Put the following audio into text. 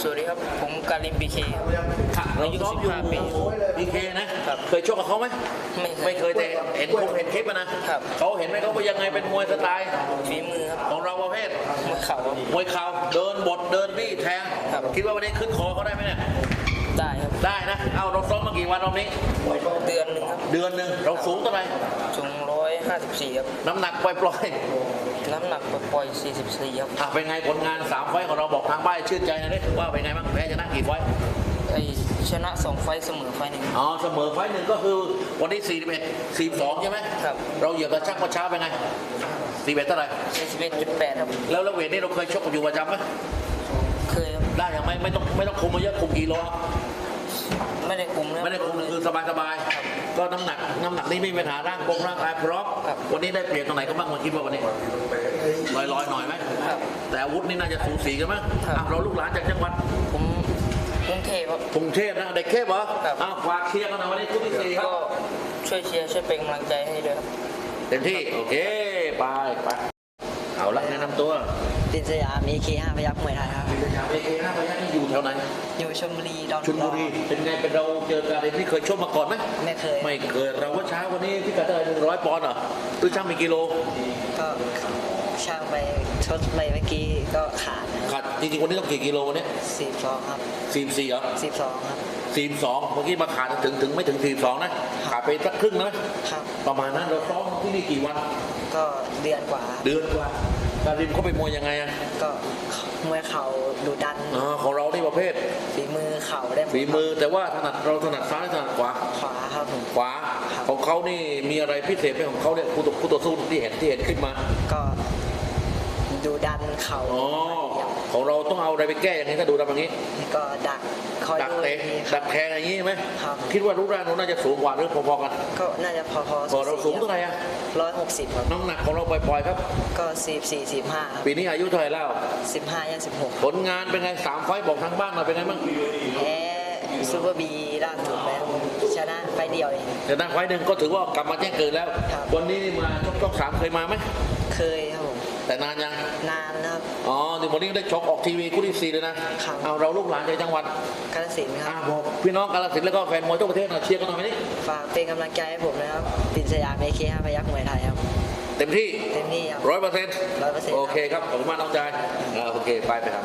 สวัสดีครับ ผมการิมบีเคค่ะเราซ้อมอยู่อายุ15ปีบีเคนะครับ เคยชกกับเขาไหมไม่เคย ไม่เคยแต่เห็นคงเห็นคลิปอะนะครับ เขาเห็นไหมเขาว่ายังไงเป็นมวยสไตล์ ฝีมือครับของเราประเภทมือเข่าครับมวยเข่าเดินบดเดินบี้แทงครับ คิดว่าวันนี้ขึ้นคอเขาได้ไหมเนี่ยได้ครับได้นะเอาเราซ้อมมากี่วันรอบนี้ เดือนหนึ่งครับ เดือนหนึ่งเราสูงเท่าไหร่สูง ร้อยห้าสิบสี่ครับน้ำหนักปล่อยน้ำหนักปล่อยสี่สิบสี่ครับๆอะเป็นไงผลงานสามไฟต์ของเราบอกทางบ้านชื่นใจนะดิว่าเป็นไงบ้างแพ้ชนะกี่ไฟต์ไอชนะสองไฟต์เสมอไฟต์หนึ่งอ๋อเสมอไฟต์หนึ่งก็คือวันนี้41 42 ใช่ไหมครับ เราเหยียบกระชักเมื่อเช้าเป็นไง41เท่าไหร่สี่สิบเอ็ดจุดแปดครับแล้วแล้วเวทนี่เราเคยชกกันอยู่ประจำไหมเคยครับได้ยังไม่ไม่ต้องไม่ต้องคุมมาเยอะคุมกี่โลครับไม่ได้คุมนะไม่ได้คุมคือสบายสบายๆ ก็น้ำหนักน้ำหนักนี่ไม่มีปัญหาร่างกงร่างกายพร้อมครับวันนี้ได้เปรียบตรงไหนก็บ้างมาคิดว่าวันนี้ลอยลอยๆหน่อยไหมครับแต่อาวุธนี่น่าจะสูสีกันมั้งครับ อะเราลูกหลานจากจังหวัดผมกรุงเทพครับ กรุงเทพนะเด็กเทพเหรอครับ อ้าวฝากเชียร์กันหน่อยวันนี้คู่ที่สี่ครับก็ช่วยเชียร์ช่วยเป็นกำลังใจให้ด้วยครับ เต็มที่โอเคไปไปเอาละแนะนำตัวดิน สยามมีเคห้าพยักมวยไทยครับวิทยาเอเอห้าพยัคฆ์นี่อยู่แถวไหนอยู่ชลบุรีดอนชลบุรีเป็นไงเป็นเราเจอการเรียนที่เคยชกมาก่อนไหมไม่เคยไม่เคยเราว่าเช้าวันนี้พี่กัดเท่าไหร่หนึ่งร้อยปอนด์เหรอหรือช่างมีกิโลก็ช่างไปชดไปเมื่อกี้ก็ขาดขาดจริงๆวันนี้ต้องกี่กิโลวันนี้สิบสองครับสี่สี่เหรอสิบสองครับสี่สองเมื่อกี้มาขาดถึงถึงไม่ถึงสี่สองนะขาดไปสักครึ่งนะ ครับ ประมาณนั้นเราซ้อมที่นี่กี่วัน ก็เดือนกว่าเดือนกว่าการริมเขาเป็นมวยยังไงอะก็มวยเข่าดูดันอ๋อของเรานี่ประเภทฝีมือเข่าได้หดฝีมือแต่ว่าถนัดเราถนัดซ้ายถนัดขวาขวาครับผมขวาครับของเขานี่มีอะไรพิเศษไหมของเขาเนี่ยคู่ต่อคู่ต่อสู้ที่เห็นที่เห็นขึ้นมา ก็ดูดันเข่าอ๋อ ของเราต้องเอาอะไรไปแก้อย่างนี้ถ้าดูตามอย่างนี้ ก็ดักคอยดักดูเตะดีคดัรับกแทงอย่างนี้ไหมครับคิดว่ารูปร่างเราน่าจะสูงกว่าหรือพอๆกัน ก็น่าจะพอพอพอเราสูงเท่าไหร่อะร้อยหกสิบครับน้ำหนักของเราปล่อยๆครับ ก็สิบสี่สิบห้าครับปีนี้อายุเท่าไหร่แล้วสิบห้าย่างสิบหกผลงานเป็นไงสามไฟต์บอกทางบ้านหน่อยเป็นไงบ้างแพ้ซูเปอร์บีล่าสุดแล้วชนะไฟล์เดียวเองแต่ด้านไฟต์หนึ่งก็ถือว่ากลับมาแจ้งเกิดแล้วครับวันนี้นี่มาชกช่องสามเคยมาไหมเคยครับผม แต่นานยัง นานนะครับ อ๋อนี่วันนี้ได้ชกออกทีวีคู่ที่สี่เลยนะ ครับ เอาเราลูกหลานใจจังหวัดกาฬสินธุ์คอะรับ บอกพี่น้องกาลสินธุ์แล้วก็แฟนมวยทั่วประเทศหน่อยเชียร์กันหน่อยไหมนี่ฝากเป็นกำลังใจให้ผมนะครับปินสยามเอเคห้าพยักมวยไทยครับ เต็มที่เต็มที่ครับ ร้อยเปอร์เซ็นต์100%โอเคครับ ขอบคุณมากน้องชายอ่าโอเค ไปไปครับ